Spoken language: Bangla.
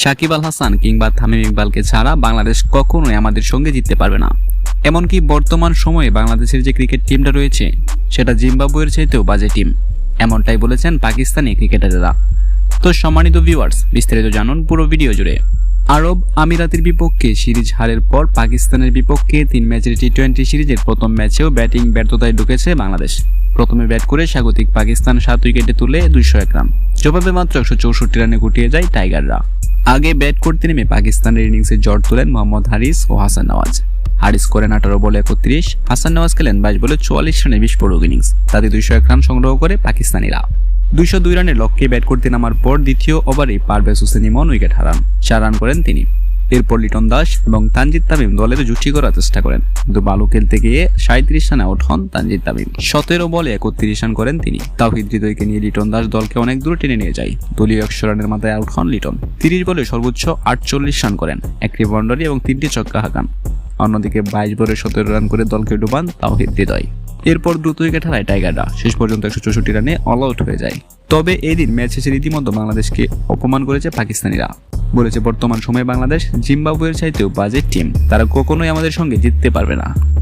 সাকিব আল হাসান কিংবা তামিম ইকবালকে ছাড়া বাংলাদেশ কখনোই আমাদের সঙ্গে জিততে পারবে না। এমনকি বর্তমান সময়ে বাংলাদেশের যে ক্রিকেট টিমটা রয়েছে, সেটা জিম্বাবুয়ের চাইতেও বাজে টিম। এমনটাই বলেছেন পাকিস্তানি ক্রিকেটাররা। তো সম্মানিত ভিউয়ার্স বিস্তারিত জানুন পুরো ভিডিও জুড়ে। আরব আমিরাতের বিপক্ষে সিরিজ হারের পর পাকিস্তানের বিপক্ষে তিন ম্যাচের টি টোয়েন্টি সিরিজের প্রথম ম্যাচেও ব্যাটিং ব্যর্থতায় ঢুকেছে বাংলাদেশ। প্রথমে ব্যাট করে স্বাগতিক পাকিস্তান সাত উইকেটে তুলে দুইশো এক রান। জবাবে মাত্র একশো চৌষট্টি রানে গুটিয়ে যায় টাইগাররা। আগে ব্যাট করতে নেমে পাকিস্তানের ইনিংসে জট তোলেন মোহাম্মদ হারিস ও হাসান নওয়াজ। হারিস করেন আঠারো বলে একত্রিশ, হাসান নওয়াজ খেলেন বাইশ বলে চুয়াল্লিশ রানে বিস্ফোরক ইনিংস। তাতে দুইশো এক রান সংগ্রহ করে পাকিস্তানিরা। দুইশো দুই রানের লক্ষ্যে ব্যাট করতে নামার পর দ্বিতীয় ওভারে পারভেজ হোসেন ইমন উইকেট হারান। চার রান করেন তিনি। এরপর লিটন দাস এবং তানজিদ তামিম দলের জুটি করার চেষ্টা করেন। কিন্তু বালু খেলতে গিয়ে সাঁত্রিশ রানে আউট হন তানজিদ তামিম। সতেরো বলে একত্রিশ রান করেন তিনি। তাওহিদ হৃদয়কে নিয়ে লিটন দাস দলকে অনেক দূরে টেনে নিয়ে যায়। দলীয় একশো রানের মাথায় আউট হন লিটন। তিরিশ বলে সর্বোচ্চ আটচল্লিশ রান করেন। একটি বাউন্ডারি এবং তিনটি ছক্কা হাঁকান। অন্যদিকে বাইশ বলে সতেরো রান করে দলকে ডুবান তাওহিদ হৃদয়। এরপর দ্রুত উইকেট হারায় টাইগাররা। শেষ পর্যন্ত একশো চৌষট্টি রানে অল আউট হয়ে যায়। তবে এদিন দিন ম্যাচ শেষে রীতিমতো বাংলাদেশকে অপমান করেছে পাকিস্তানিরা। বলেছে, বর্তমান সময়ে বাংলাদেশ জিম্বাবুয়ের চাইতেও বাজে টিম তারা কখনোই আমাদের সঙ্গে জিততে পারবে না।